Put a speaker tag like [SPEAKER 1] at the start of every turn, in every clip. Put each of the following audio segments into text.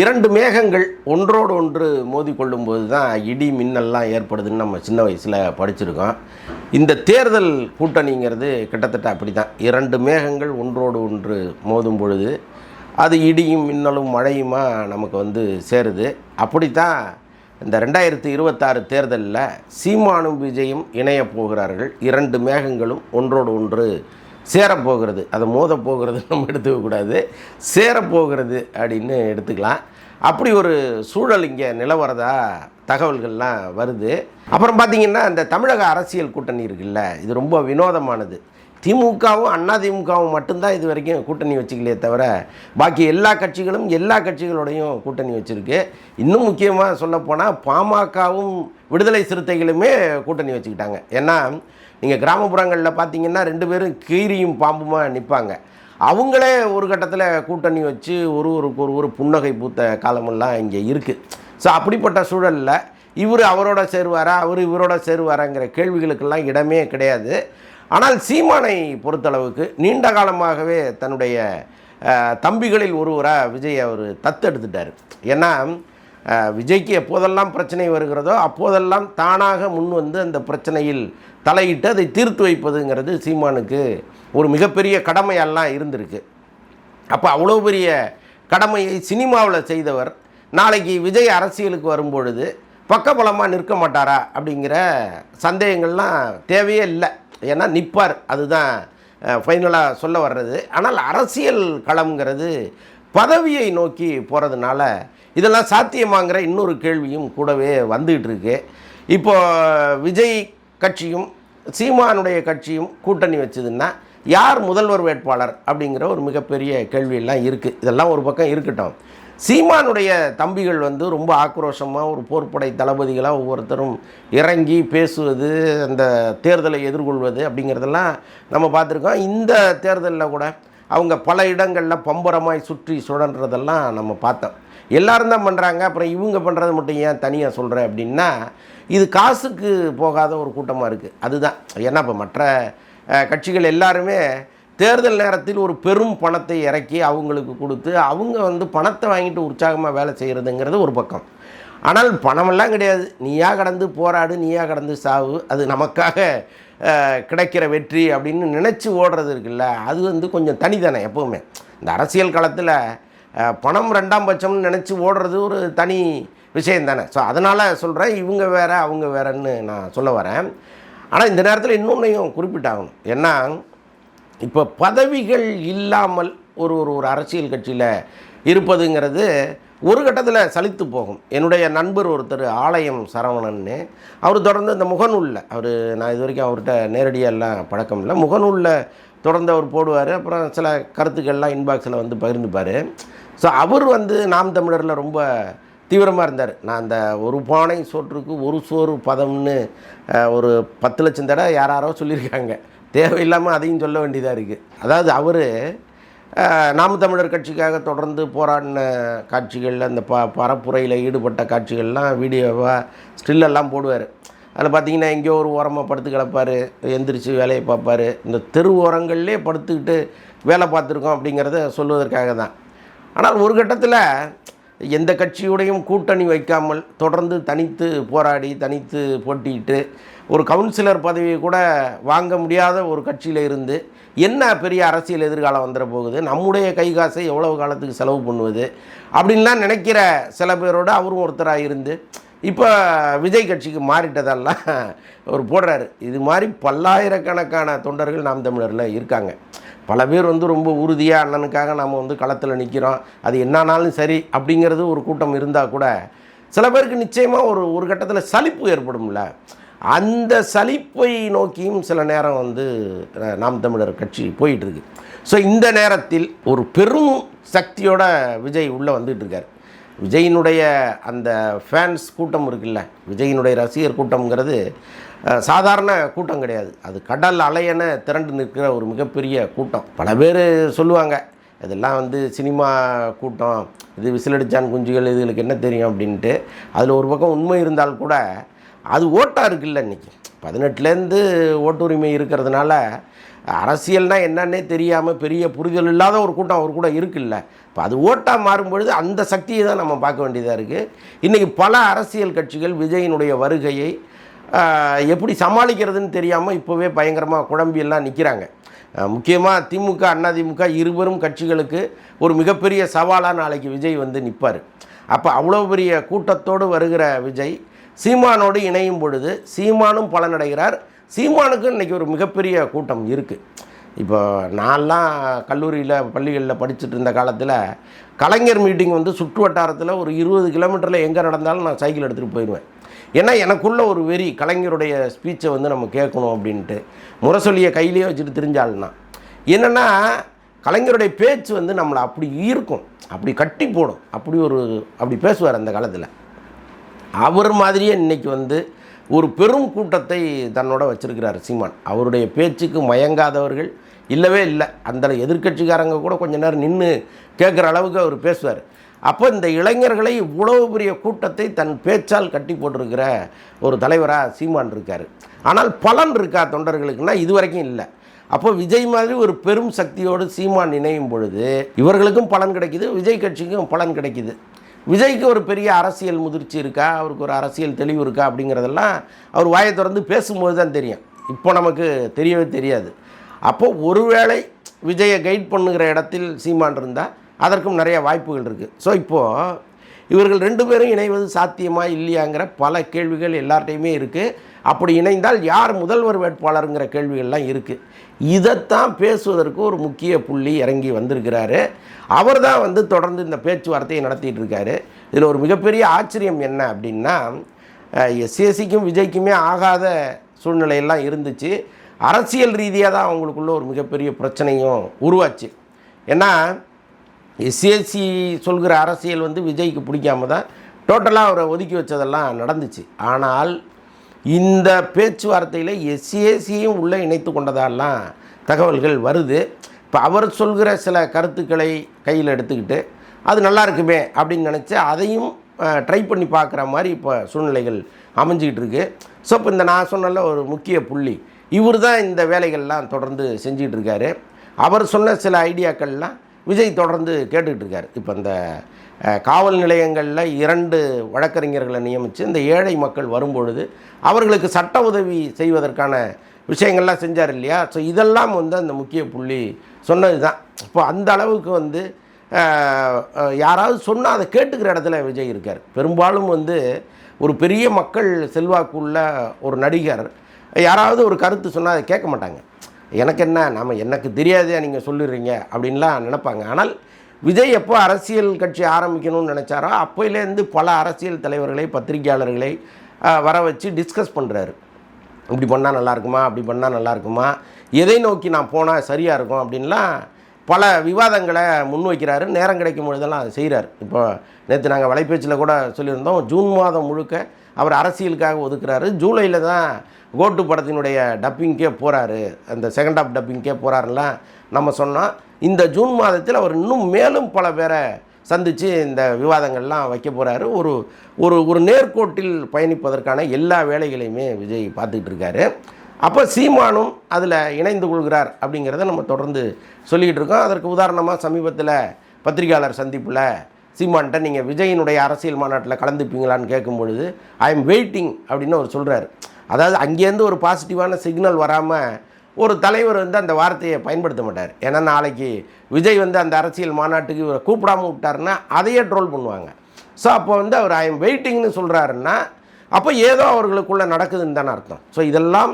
[SPEAKER 1] இரண்டு மேகங்கள் ஒன்றோடு ஒன்று மோதி கொள்ளும்போது தான் இடி மின்னல்லாம் ஏற்படுதுன்னு நம்ம சின்ன வயசில் படிச்சிருக்கோம். இந்த தேர்தல் கூட்டணிங்கிறது கிட்டத்தட்ட அப்படி தான் இரண்டு மேகங்கள் ஒன்றோடு ஒன்று மோதும் பொழுது அது இடியும் மின்னலும் மழையுமா நமக்கு வந்து சேருது. அப்படித்தான் இந்த ரெண்டாயிரத்தி இருபத்தாறு தேர்தலில் சீமானும் விஜயும் இணையப் போகிறார்கள். இரண்டு மேகங்களும் ஒன்றோடு ஒன்று சேரப்போகிறது. அதை மோத போகிறது நம்ம எடுத்துக்கக்கூடாது. சேரப்போகிறது அப்படின்னு எடுத்துக்கலாம். அப்படி ஒரு சூழல் இங்கே நிலவரதா தகவல்கள்லாம் வருது. அப்புறம் பார்த்திங்கன்னா இந்த தமிழக அரசியல் கூட்டணி இருக்குல்ல இது ரொம்ப வினோதமானது. திமுகவும் அண்ணா திமுகவும் மட்டும்தான் இது வரைக்கும் கூட்டணி வச்சுக்கலையே தவிர பாக்கி எல்லா கட்சிகளும் எல்லா கட்சிகளோடையும் கூட்டணி வச்சுருக்கு. இன்னும் முக்கியமாக சொல்லப்போனால் பாமகவும் விடுதலை சிறுத்தைகளுமே கூட்டணி வச்சுக்கிட்டாங்க. ஏன்னா நீங்கள் கிராமப்புறங்களில் பார்த்தீங்கன்னா ரெண்டு பேரும் கீரியும் பாம்புமாக நிற்பாங்க அவங்களே ஒரு கட்டத்தில் கூட்டணி வச்சு ஒரு ஒருக்கு ஒரு ஒரு புன்னகை பூத்த காலமெல்லாம் இங்கே இருக்குது ஸோ அப்படிப்பட்ட சூழலில் இவர் அவரோட சேருவாரா அவர் இவரோட சேருவாராங்கிற கேள்விகளுக்கெல்லாம் இடமே கிடையாது. ஆனால் சீமானை பொறுத்தளவுக்கு நீண்ட காலமாகவே தன்னுடைய தம்பிகளில் ஒருவராக விஜய் அவர் தத்தெடுத்துட்டார். ஏன்னா விஜய்க்கு எப்போதெல்லாம் பிரச்சனை வருகிறதோ அப்போதெல்லாம் தானாக முன் வந்து அந்த பிரச்சனையில் தலையிட்டு அதை தீர்த்து வைப்பதுங்கிறது சீமானுக்கு ஒரு மிகப்பெரிய கடமையெல்லாம் இருந்திருக்கு. அப்போ அவ்வளோ பெரிய கடமையை சினிமாவில் செய்தவர் நாளைக்கு விஜய் அரசியலுக்கு வரும்பொழுது பக்கபலமாக நிற்க மாட்டாரா அப்படிங்கிற சந்தேகங்கள்லாம் தேவையே இல்லை. ஏன்னா நிற்பார் அதுதான் ஃபைனலாக சொல்ல வர்றது. ஆனால் அரசியல் களம்ங்கிறது பதவியை நோக்கி போகிறதுனால இதெல்லாம் சாத்தியமாங்கிற இன்னொரு கேள்வியும் கூடவே வந்துகிட்டு இருக்கு. இப்போ விஜய் கட்சியும் சீமானுடைய கட்சியும் கூட்டணி வச்சதுன்னா யார் முதல்வர் வேட்பாளர் அப்படிங்கிற ஒரு மிகப்பெரிய கேள்வியெல்லாம் இருக்குது இதெல்லாம் ஒரு பக்கம் இருக்கட்டும். சீமானுடைய தம்பிகள் வந்து ரொம்ப ஆக்ரோஷமாக ஒரு போர்ப்படை தளபதிகளாக ஒவ்வொருத்தரும் இறங்கி பேசுவது அந்த தேர்தலை எதிர்கொள்வது அப்படிங்கிறதெல்லாம் நம்ம பார்த்துருக்கோம். இந்த தேர்தலில் கூட அவங்க பல இடங்களில் பம்பரமாய் சுற்றி சுழன்றதெல்லாம் நம்ம பார்த்தோம். எல்லாரும் தான் பண்ணுறாங்க அப்புறம் இவங்க பண்ணுறது மட்டும் ஏன் தனியாக சொல்கிறேன் அப்படின்னா இது காசுக்கு போகாத ஒரு கூட்டமாக இருக்குது அதுதான். ஏன்னா இப்போ மற்ற கட்சிகள் எல்லாருமே தேர்தல் நேரத்தில் ஒரு பெரும் பணத்தை இறக்கி அவங்களுக்கு கொடுத்து அவங்க வந்து பணத்தை வாங்கிட்டு உற்சாகமாக வேலை செய்கிறதுங்கிறது ஒரு பக்கம். ஆனால் பணமெல்லாம் கிடையாது. நீயா கடந்து போராடு நீயா கடந்து சாவு. அது நமக்காக கிடைக்கிற வெற்றி அப்படின்னு நினச்சி ஓடுறது இருக்குல்ல அது வந்து கொஞ்சம் தனிதானே எப்போவுமே. இந்த அரசியல் களத்தில் பணம் ரெண்டாம் பட்சம்னு நினச்சி ஓடுறது ஒரு தனி விஷயம் தானே. ஸோ அதனால் சொல்கிறேன் இவங்க வேறு அவங்க வேறன்னு நான் சொல்ல வரேன். ஆனால் இந்த நேரத்தில் இன்னொன்றையும் குறிப்பிட்டாகணும். ஏன்னா இப்போ பதவிகள் இல்லாமல் ஒரு ஒரு ஒரு அரசியல் கட்சியில் இருப்பதுங்கிறது ஒரு கட்டத்தில் சலித்து போகும். என்னுடைய நண்பர் ஒருத்தர் ஆலயம் சரவணன்னு அவர் தொடர்ந்து இந்த முகநூலில் அவர் நான் இது வரைக்கும் அவர்கிட்ட நேரடியாக எல்லாம் பழக்கம் இல்லை முகநூலில் தொடர்ந்து அவர் போடுவார் அப்புறம் சில கருத்துக்கள்லாம் இன்பாக்ஸில் வந்து பகிர்ந்துப்பார். ஸோ அவர் வந்து நாம் தமிழரில் ரொம்ப தீவிரமாக இருந்தார். நான் அந்த ஒரு பானை சோற்றுக்கு ஒரு சோறு பதம்னு ஒரு பத்து லட்சம் தடவை யாராரோ சொல்லியிருக்காங்க. தேவையில்லாமல் அதையும் சொல்ல வேண்டியதாக இருக்குது அதாவது அவர் நாம் தமிழர் கட்சிக்காக தொடர்ந்து போராடின காட்சிகளில் அந்த ப பரப்புரையில் ஈடுபட்ட காட்சிகள்லாம் வீடியோவாக ஸ்டில்லெல்லாம் போடுவார். அதில் பார்த்தீங்கன்னா எங்கேயோ ஒரு ஓரமாக படுத்து கிடப்பார் எந்திரிச்சு வேலையை பார்ப்பார். இந்த தெரு ஓரங்கள்லே படுத்துக்கிட்டு வேலை பார்த்துருக்கோம் அப்படிங்கிறத சொல்லுவதற்காக தான். ஆனால் ஒரு கட்டத்தில் எந்த கட்சியுடையும் கூட்டணி வைக்காமல் தொடர்ந்து தனித்து போராடி தனித்து போட்டியிட்டு ஒரு கவுன்சிலர் பதவியை கூட வாங்க முடியாத ஒரு கட்சியில் இருந்து என்ன பெரிய அரசியல் எதிர்காலம் வந்துட போகுது? நம்முடைய கை காசை எவ்வளவு காலத்துக்கு செலவு பண்ணுவது? அப்படின்லாம் நினைக்கிற சில பேரோட அவரும் ஒருத்தராக இருந்து இப்போ விஜய் கட்சிக்கு மாறிட்டதெல்லாம் அவர் போடுறாரு. இது மாதிரி பல்லாயிரக்கணக்கான தொண்டர்கள் நாம் தமிழரில் இருக்காங்க. பல பேர் வந்து ரொம்ப உறுதியாக அண்ணனுக்காக நாம் வந்து களத்தில் நிற்கிறோம் அது என்னானாலும் சரி அப்படிங்கிறது ஒரு கூட்டம் இருந்தால் கூட சில பேருக்கு நிச்சயமாக ஒரு ஒரு கட்டத்தில் சலிப்பு ஏற்படும்ல. அந்த சலிப்பை நோக்கியும் சில நேரம் வந்து நாம் தமிழர் கட்சி போயிட்டுருக்கு. ஸோ இந்த நேரத்தில் ஒரு பெரும் சக்தியோட விஜய் உள்ளே வந்துட்டு இருக்கார் விஜயினுடைய அந்த ஃபேன்ஸ் கூட்டம் இருக்குல்ல விஜயினுடைய ரசிகர் கூட்டம்ங்கிறது சாதாரண கூட்டம் கிடையாது. அது கடல் அலையென திரண்டு நிற்கிற ஒரு மிகப்பெரிய கூட்டம். பல பேர் சொல்லுவாங்க இதெல்லாம் வந்து சினிமா கூட்டம். இது விசிலடிச்சான் குஞ்சுகள் இதுகளுக்கு என்ன தெரியும்? அப்படின்ட்டு. அதில் ஒரு பக்கம் உண்மை இருந்தால் கூட அது ஓட்டாக இருக்குல்ல இன்றைக்கி பதினெட்டுலேருந்து ஓட்டுரிமை இருக்கிறதுனால அரசியல்னால் என்னன்னே தெரியாமல் பெரிய புரிதல் இல்லாத ஒரு கூட்டம் அவர் கூட இருக்குல்ல. இப்போ அது ஓட்டாக மாறும்பொழுது அந்த சக்தியை தான் நம்ம பார்க்க வேண்டியதாக இருக்குது இன்றைக்கி பல அரசியல் கட்சிகள் விஜயினுடைய வருகையை எப்படி சமாளிக்கிறதுன்னு தெரியாமல் இப்போவே பயங்கரமாக குழம்பியெல்லாம் நிற்கிறாங்க முக்கியமாக திமுக அதிமுக இருவரும் கட்சிகளுக்கு ஒரு மிகப்பெரிய சவாலாக நாளைக்கு விஜய் வந்து நிற்பார் அப்போ அவ்வளோ பெரிய கூட்டத்தோடு வருகிற விஜய் சீமானோடு இணையும் பொழுது சீமானும் பலனடைகிறார். சீமானுக்கு இன்றைக்கி ஒரு மிகப்பெரிய கூட்டம் இருக்குது இப்போ நான்லாம் கல்லூரியில் பள்ளிகளில் படிச்சுட்டு இருந்த காலத்தில் கலைஞர் மீட்டிங் வந்து சுற்று வட்டாரத்தில் ஒரு இருபது கிலோமீட்டரில் எங்கே நடந்தாலும் நான் சைக்கிள் எடுத்துகிட்டு போயிடுவேன். ஏன்னா எனக்குள்ள ஒரு வெறி கலைஞருடைய ஸ்பீச்சை வந்து நம்ம கேட்கணும் அப்படின்ட்டு. முரசொலியை கையிலேயே வச்சுட்டு தெரிஞ்சாள்னா. என்னென்னா கலைஞருடைய பேச்சு வந்து நம்மளை அப்படி ஈர்க்கும். அப்படி கட்டி போடும். அப்படி ஒரு அப்படி பேசுவார் அந்த காலத்தில். அவர் மாதிரியே இன்னைக்கு வந்து ஒரு பெரும் கூட்டத்தை தன்னோட வச்சுருக்கிறார் சீமான். அவருடைய பேச்சுக்கு மயங்காதவர்கள் இல்லவே இல்லை. அந்த எதிர்க்கட்சிக்காரங்க கூட கொஞ்ச நேரம் நின்று கேட்குற அளவுக்கு அவர் பேசுவார். அப்போ இந்த இளைஞர்களை இவ்வளவு பெரிய கூட்டத்தை தன் பேச்சால் கட்டி போட்டிருக்கிற ஒரு தலைவராக சீமான் இருக்கார். ஆனால் பலன் இருக்கா தொண்டர்களுக்குன்னா இது வரைக்கும் இல்லை. அப்போ விஜய் மாதிரி ஒரு பெரும் சக்தியோடு சீமான் இணையும் பொழுது இவர்களுக்கும் பலன் கிடைக்குது விஜய் கட்சிக்கும் பலன் கிடைக்குது. விஜய்க்கு ஒரு பெரிய அரசியல் முதிர்ச்சி இருக்கா அவருக்கு ஒரு அரசியல் தெளிவு இருக்கா அப்படிங்கிறதெல்லாம் அவர் வாயை திறந்து பேசும்போது தான் தெரியும். இப்போ நமக்கு தெரியவே தெரியாது. அப்போது ஒருவேளை விஜயை கைட் பண்ணுகிற இடத்தில் சீமான் இருந்தால் அதற்கும் நிறைய வாய்ப்புகள் இருக்குது ஸோ இப்போது இவர்கள் ரெண்டு பேரும் இணைவது சாத்தியமா இல்லையாங்கிற பல கேள்விகள் எல்லார்ட்டையுமே இருக்குது அப்படி இணைந்தால் யார் முதல்வர் வேட்பாளருங்கிற கேள்விகள்லாம் இருக்குது இதைத்தான் பேசுவதற்கு ஒரு முக்கிய புள்ளி இறங்கி வந்திருக்கிறாரு. அவர் தான் வந்து தொடர்ந்து இந்த பேச்சுவார்த்தையை நடத்திட்டு இருக்காரு. இதில் ஒரு மிகப்பெரிய ஆச்சரியம் என்ன அப்படின்னா எஸ்எஸ்சிக்கும் விஜய்க்குமே ஆகாத சூழ்நிலையெல்லாம் இருந்துச்சு. அரசியல் ரீதியாக தான் அவங்களுக்குள்ள ஒரு மிகப்பெரிய பிரச்சனையும் உருவாச்சு. ஏன்னா எஸ்சிஎஸ்சி சொல்கிற அரசியல் வந்து விஜய்க்கு பிடிக்காம தான் டோட்டலாக அவரை ஒதுக்கி வச்சதெல்லாம் நடந்துச்சு. ஆனால் இந்த பேச்சுவார்த்தையில் எஸ்சிஎஸ்சியும் உள்ளே இணைத்து கொண்டதாலாம் தகவல்கள் வருது. இப்போ அவர் சொல்கிற சில கருத்துக்களை கையில் எடுத்துக்கிட்டு அது நல்லா இருக்குமே அப்படின்னு நினச்சி அதையும் ட்ரை பண்ணி பார்க்குற மாதிரி இப்போ சூழ்நிலைகள் அமைஞ்சிக்கிட்டு இருக்கு. ஸோ இப்போ இந்த நான் சொன்னல ஒரு முக்கிய புள்ளி இவர் தான் இந்த வேலைகள்லாம் தொடர்ந்து செஞ்சிகிட்டு இருக்காரு. அவர் சொன்ன சில ஐடியாக்கள்லாம் விஜய் தொடர்ந்து கேட்டுக்கிட்டு இருக்காரு. இப்போ இந்த காவல் நிலையங்களில் இரண்டு வழக்கறிஞர்களை நியமித்து இந்த ஏழை மக்கள் வரும்பொழுது அவர்களுக்கு சட்ட உதவி செய்வதற்கான விஷயங்கள்லாம் செஞ்சார் இல்லையா? ஸோ இதெல்லாம் வந்து அந்த முக்கிய புள்ளி சொன்னது தான் இப்போ அந்த அளவுக்கு வந்து யாராவது சொன்னால் அதை கேட்டுக்கிற இடத்துல விஜய் இருக்கார். பெரும்பாலும் வந்து ஒரு பெரிய மக்கள் செல்வாக்குள்ள ஒரு நடிகர் யாராவது ஒரு கருத்து சொன்னால் அதை கேட்க மாட்டாங்க. எனக்கு என்ன நம்ம எனக்கு தெரியாதே நீங்கள் சொல்லிடுறீங்க அப்படின்லாம் நினைப்பாங்க. ஆனால் விஜய் எப்போ அரசியல் கட்சி ஆரம்பிக்கணும்னு நினச்சாரோ அப்போயிலேருந்து பல அரசியல் தலைவர்களை பத்திரிகையாளர்களை வர வச்சு டிஸ்கஸ் பண்ணுறாரு இப்படி பண்ணால் நல்லா இருக்குமா? அப்படி பண்ணால் நல்லாயிருக்குமா எதை நோக்கி நான் போனால் சரியாக இருக்கும் அப்படின்லாம் பல விவாதங்களை முன்வைக்கிறாரு. நேரம் கிடைக்கும் பொழுதெல்லாம் அதை செய்கிறார் இப்போ நேற்று நாங்கள் வலைப்பேச்சில் கூட சொல்லியிருந்தோம் ஜூன் மாதம் முழுக்க அவர் அரசியலுக்காக ஒதுக்குறாரு. ஜூலையில் தான் கோட்டு படத்தினுடைய டப்பிங்க்கே போகிறாரு அந்த செகண்ட் ஆஃப் டப்பிங்க்கே போகிறாருலாம் நம்ம சொன்னால் இந்த ஜூன் மாதத்தில் அவர் இன்னும் மேலும் பல பேரை சந்தித்து இந்த விவாதங்கள்லாம் வைக்க போகிறாரு ஒரு ஒரு ஒரு நேர்கோட்டில் பயணிப்பதற்கான எல்லா வேலைகளையுமே விஜய் பார்த்துக்கிட்டு இருக்காரு. அப்போ சீமானும் அதில் இணைந்து கொள்கிறார் அப்படிங்கிறத நம்ம தொடர்ந்து சொல்லிக்கிட்டு இருக்கோம். அதற்கு உதாரணமாக சமீபத்தில் பத்திரிகையாளர் சந்திப்பில் சீமான்கிட்ட நீங்கள் விஜயினுடைய அரசியல் மாநாட்டில் கலந்துப்பீங்களான்னு கேட்கும் பொழுது ஐ எம் வெயிட்டிங் அப்படின்னு அவர் சொல்கிறார் அதாவது அங்கேருந்து ஒரு பாசிட்டிவான சிக்னல் வராமல் ஒரு தலைவர் வந்து அந்த வார்த்தையை பயன்படுத்த மாட்டார். ஏன்னா நாளைக்கு விஜய் வந்து அந்த அரசியல் மாநாட்டுக்கு இவரை கூப்பிடாம விட்டாருன்னா அதையே ட்ரோல் பண்ணுவாங்க. ஸோ அப்போ வந்து அவர் ஐ எம் வெயிட்டிங்னு சொல்கிறாருன்னா அப்போ ஏதோ அவர்களுக்குள்ளே நடக்குதுன்னு தானே அர்த்தம். ஸோ இதெல்லாம்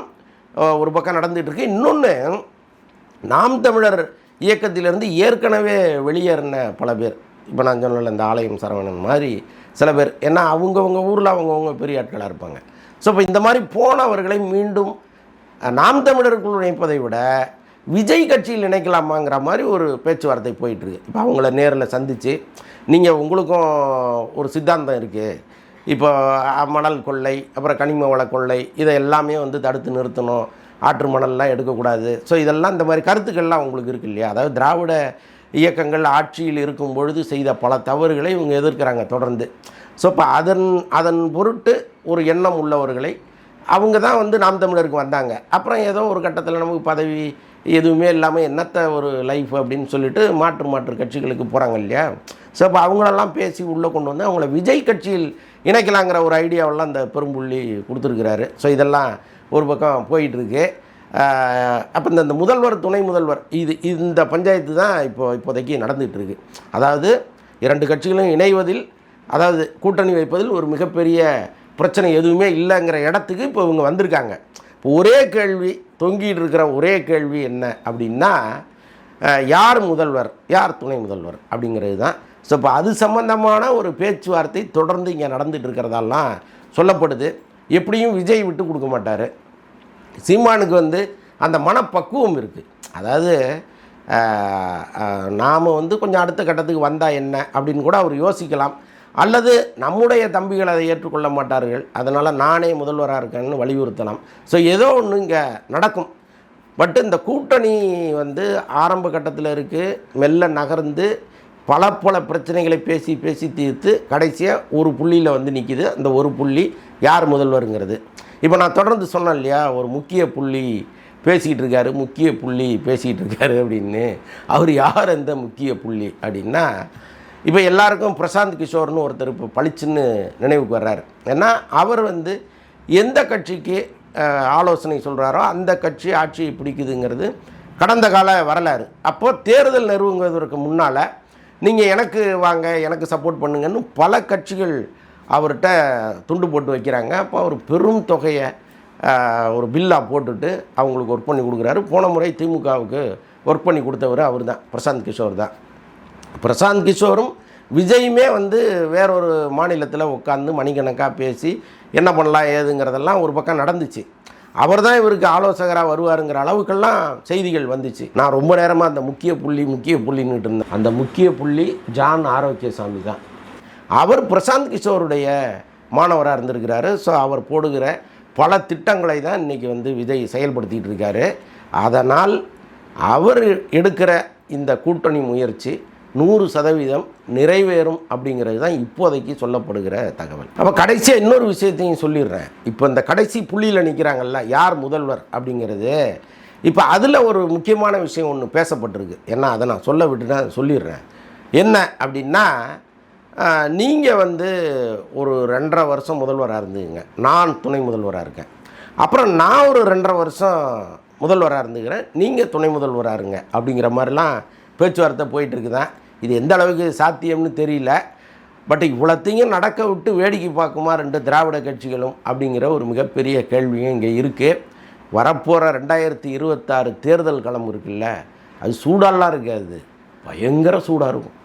[SPEAKER 1] ஒரு பக்கம் நடந்துகிட்ருக்கு. இன்னொன்று நாம் தமிழர் இயக்கத்திலிருந்து ஏற்கனவே வெளியேறின பல பேர். இப்போ நான் சொன்னல இந்த ஆலயம் சரவணன் மாதிரி சில பேர். ஏன்னா அவங்கவுங்க ஊரில் அவங்கவுங்க பெரிய ஆட்களாக இருப்பாங்க. ஸோ இப்போ இந்த மாதிரி போனவர்களை மீண்டும் நாம் தமிழருக்குள் இணைப்பதை விட விஜய் கட்சியில் இணைக்கலாமாங்கிற மாதிரி ஒரு பேச்சுவார்த்தை போயிட்டுருக்கு. இப்போ அவங்கள நேரில் சந்தித்து நீங்கள் உங்களுக்கும் ஒரு சித்தாந்தம் இருக்குது இப்போ மணல் கொள்ளை அப்புறம் கனிம வள கொள்ளை இதை எல்லாமே வந்து தடுத்து நிறுத்தணும். ஆற்று மணல்லாம் எடுக்கக்கூடாது. ஸோ இதெல்லாம் இந்த மாதிரி கருத்துக்கள்லாம் உங்களுக்கு இருக்குது இல்லையா? அதாவது திராவிட இயக்கங்கள் ஆட்சியில் இருக்கும் பொழுது செய்த பல தவறுகளை இவங்க எதிர்க்கிறாங்க தொடர்ந்து. ஸோ இப்போ அதன் அதன் பொருட்டு ஒரு எண்ணம் உள்ளவர்களை. அவங்க தான் வந்து நாம் தமிழருக்கு வந்தாங்க. அப்புறம் ஏதோ ஒரு கட்டத்தில் நமக்கு பதவி எதுவுமே இல்லாமல் என்னத்த ஒரு லைஃப் அப்படின்னு சொல்லிட்டு மாற்று மாற்று கட்சிகளுக்கு போகிறாங்க இல்லையா? ஸோ அப்போ அவங்களெல்லாம் பேசி உள்ளே கொண்டு வந்து அவங்கள விஜய் கட்சியில் இணைக்கலாங்கிற ஒரு ஐடியாவெல்லாம் அந்த பெரும்புள்ளி கொடுத்துருக்கிறாரு. ஸோ இதெல்லாம் ஒரு பக்கம் போயிட்டுருக்கு. அப்போ இந்த இந்த முதல்வர் துணை முதல்வர் இது இந்த பஞ்சாயத்து தான் இப்போ இப்போதைக்கு நடந்துகிட்டு இருக்கு அதாவது இரண்டு கட்சிகளும் இணைவதில் அதாவது கூட்டணி வைப்பதில் ஒரு மிகப்பெரிய பிரச்சனை எதுவுமே இல்லைங்கிற இடத்துக்கு இப்போ இவங்க வந்திருக்காங்க. இப்போ ஒரே கேள்வி தொங்கிட்டு இருக்கிற ஒரே கேள்வி என்ன அப்படின்னா யார் முதல்வர்? யார் துணை முதல்வர்? அப்படிங்கிறது தான். ஸோ இப்போ அது சம்பந்தமான ஒரு பேச்சுவார்த்தை தொடர்ந்து இங்கே நடந்துட்டு இருக்கிறதெல்லாம் சொல்லப்படுது. எப்படியும் விஜய் விட்டு கொடுக்க மாட்டார். சீமானுக்கு வந்து அந்த மனப்பக்குவம் இருக்குது அதாவது நாம் வந்து கொஞ்சம் அடுத்த கட்டத்துக்கு வந்தால் என்ன அப்படின்னு கூட அவர் யோசிக்கலாம். அல்லது நம்முடைய தம்பிகள் அதை ஏற்றுக்கொள்ள மாட்டார்கள். அதனால் நானே முதல்வராக இருக்கேன்னு வலியுறுத்தலாம். ஸோ ஏதோ ஒன்று இங்கே நடக்கும். பட் இந்த கூட்டணி வந்து ஆரம்ப கட்டத்தில் இருக்குது மெல்ல நகர்ந்து பல பல பிரச்சனைகளை பேசி பேசி தீர்த்து கடைசியாக ஒரு புள்ளியில் வந்து நிற்கிது அந்த ஒரு புள்ளி யார் முதல்வருங்கிறது. இப்போ நான் தொடர்ந்து சொன்னேன் இல்லையா ஒரு முக்கிய புள்ளி பேசிக்கிட்டு இருக்காரு முக்கிய புள்ளி பேசிக்கிட்டு இருக்காரு அப்படின்னு. அவர் யார் அந்த முக்கிய புள்ளி அப்படின்னா இப்போ எல்லாருக்கும் பிரசாந்த் கிஷோர்னு ஒருத்தர் இப்போ பளிச்சுன்னு நினைவுக்கு வர்றாரு. ஏன்னா அவர் வந்து எந்த கட்சிக்கு ஆலோசனை சொல்கிறாரோ அந்த கட்சி ஆட்சியை பிடிக்குதுங்கிறது கடந்த கால வரலாறு. அப்போது தேர்தல் நிறுவுங்கிறதுக்கு முன்னால் நீங்கள் எனக்கு வாங்க எனக்கு சப்போர்ட் பண்ணுங்கன்னு பல கட்சிகள் அவர்கிட்ட துண்டு போட்டு வைக்கிறாங்க. அப்போ அவர் பெரும் தொகையை ஒரு பில்லாக போட்டுட்டு அவங்களுக்கு ஒர்க் பண்ணி கொடுக்குறாரு. போன முறை திமுகவுக்கு ஒர்க் பண்ணி கொடுத்தவர் அவர் தான் பிரசாந்த் கிஷோர் தான். பிரசாந்த் கிஷோரும் விஜயுமே வந்து வேறொரு மாநிலத்தில் உட்காந்து மணிக்கணக்காக பேசி என்ன பண்ணலாம் ஏதுங்கிறதெல்லாம் ஒரு பக்கம் நடந்துச்சு. அவர் தான் இவருக்கு ஆலோசகராக வருவாருங்கிற அளவுக்கெல்லாம் செய்திகள் வந்துச்சு. நான் ரொம்ப நேரமாக அந்த முக்கிய புள்ளி முக்கிய புள்ளின்னுட்டு இருந்தேன். அந்த முக்கிய புள்ளி ஜான் ஆரோக்கியசாமி தான். அவர் பிரசாந்த் கிஷோருடைய மாணவராக இருந்திருக்கிறாரு. ஸோ அவர் போடுகிற பல திட்டங்களை தான் இன்றைக்கி வந்து விஜய் செயல்படுத்திகிட்டு இருக்காரு. அதனால் அவர் எடுக்கிற இந்த கூட்டணி முயற்சி நூறு சதவீதம் நிறைவேறும் அப்படிங்கிறது தான் இப்போதைக்கு சொல்லப்படுகிற தகவல். அப்போ கடைசியாக இன்னொரு விஷயத்தையும் சொல்லிடுறேன். இப்போ இந்த கடைசி புள்ளியில் நிற்கிறாங்கல்ல யார் முதல்வர் அப்படிங்கிறது இப்போ அதில் ஒரு முக்கியமான விஷயம் ஒன்று பேசப்பட்டிருக்கு. என்ன அதை நான் சொல்ல விட்டுனா சொல்லிடுறேன். என்ன அப்படின்னா நீங்கள் வந்து ஒரு ரெண்டரை வருஷம் முதல்வராக இருந்தீங்க. நான் துணை முதல்வராக இருக்கேன். அப்புறம் நான் ஒரு ரெண்டரை வருஷம் முதல்வராக இருந்துக்கிறேன். நீங்கள் துணை முதல்வராக இருங்க அப்படிங்கிற மாதிரிலாம் பேச்சுவார்த்தை போயிட்டுருக்குதான். இது எந்த அளவுக்கு சாத்தியம்னு தெரியல. பட் இவ்வளோத்தையும் நடக்க விட்டு வேடிக்கை பார்க்குமா ரெண்டு திராவிட கட்சிகளும் அப்படிங்கிற ஒரு மிகப்பெரிய கேள்வியும் இங்கே இருக்குது வரப்போகிற ரெண்டாயிரத்தி இருபத்தாறு தேர்தல் களம் இருக்குல்ல அது சூடாலாம் இருக்காது. பயங்கர சூடாக இருக்கும்.